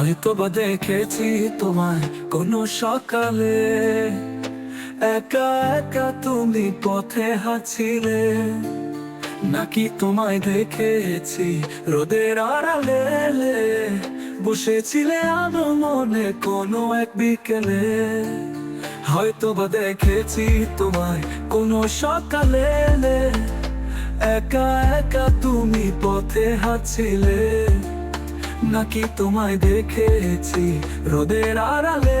হয়তো বা দেখেছি তোমায় কোনো সকালে। একা একা তুমি পথে হাঁছিলে নাকি তোমায় দেখেছি রোদের আড়ালে বসেছিলে আলো মনে কোনো এক বিকেলে। হয়তো বা দেখেছি তোমায় কোনো সকালে একা একা তুমি পথে হাঁটছিলে। নাকি তোমায় দেখেছি? রোদের আড়ালে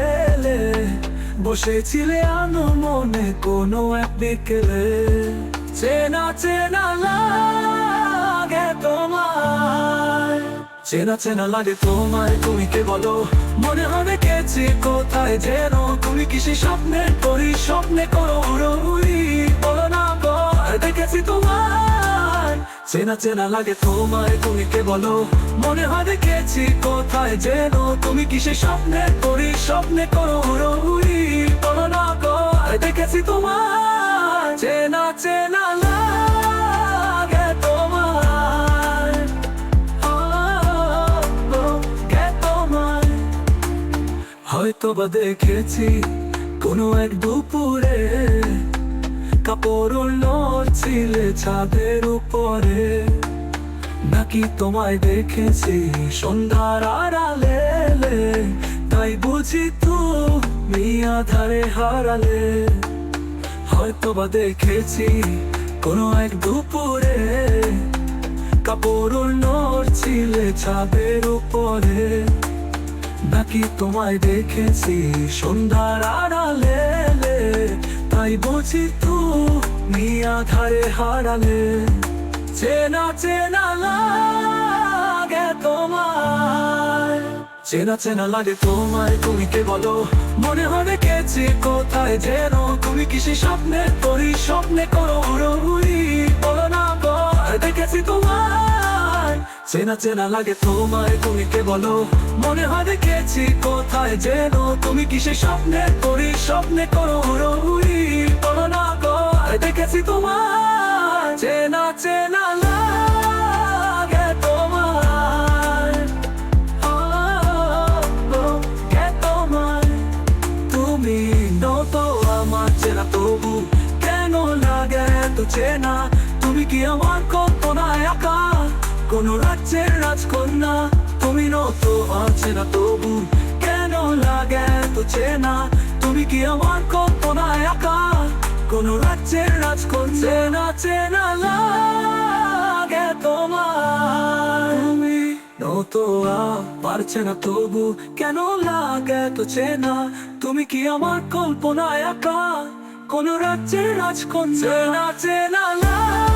বসেছিলে আনো মনে কোনো এক বিকেলে। চেনা চেনা লাগে তোমায়। চেনা চেনা লাগে তোমায়, তুমি কে বলো? মনে হবে গেছি কোথায় যেন। তুমি কিসে স্বপ্নে করি স্বপ্নে করো উড়ি বলো না গো দেখেছি তোমায় চেনা চেনা লাগে তোমায়, তুমি কে বলো? মনে হয় দেখেছি কোথায় যেন। তুমি কিসে স্বপ্নে করি স্বপ্নে করো উড়ি বলো না আর দেখেছি তোমায় চেনা চেনা লাগে তোমায় কে তোমায় হয়তো বা দেখেছি কোনো এক দুপুরে কাপড় নড়ছিলে ছাদের উপরে। নাকি তোমায় দেখেছি সন্ধ্যার আড়ালে? তাই বুঝি তুমি আধারে হারালে। হয়তো বা দেখেছি কোনো এক দুপুরে। কাপড় নড়ছিলে ছাদের উপরে। নাকি তোমায় দেখেছি সন্ধ্যার আড়ালে? তাই বুঝি তুমি আধারে হারালে, চেনা চেনা লাগে তোমায়। চেনা চেনা লাগে তোমায়, তুমি কে বলো? মনে হয় দেখেছি কোথায় যেন। তুমি কিসে স্বপ্নে করি স্বপ্নে করো উড়ি বলো না দেখেছি তোমায়, চেনা চেনা লাগে তোমায়, তুমি কে বলো? মনে হয় দেখেছি কোথায় যেন। তুমি কিসে স্বপ্নে করি স্বপ্নে করো উড়ি বলো না আর দেখেছি তোমায় চেনা চেনা লাগে তোমায় কে তোমায় তুমি আমার চেনা, তবু কেন লাগে এত চেনা? তুমি কি আমার কল্পনায় একা কোন রাজ্যের রাজকন্যা? তুমি নত আছে না তবু কেন লাগে এত চেনা? তুমি কি আমার কল্পনায় একা কোন রাজ্যের করছে চেনা চেনা লাগে তোমার। তুমি নত পারছে না, তবু কেন লাগে তো চেনা? তুমি কি আমার কল্পনা একা? কোন রাজ্যের করছে না, চেনা লাগে।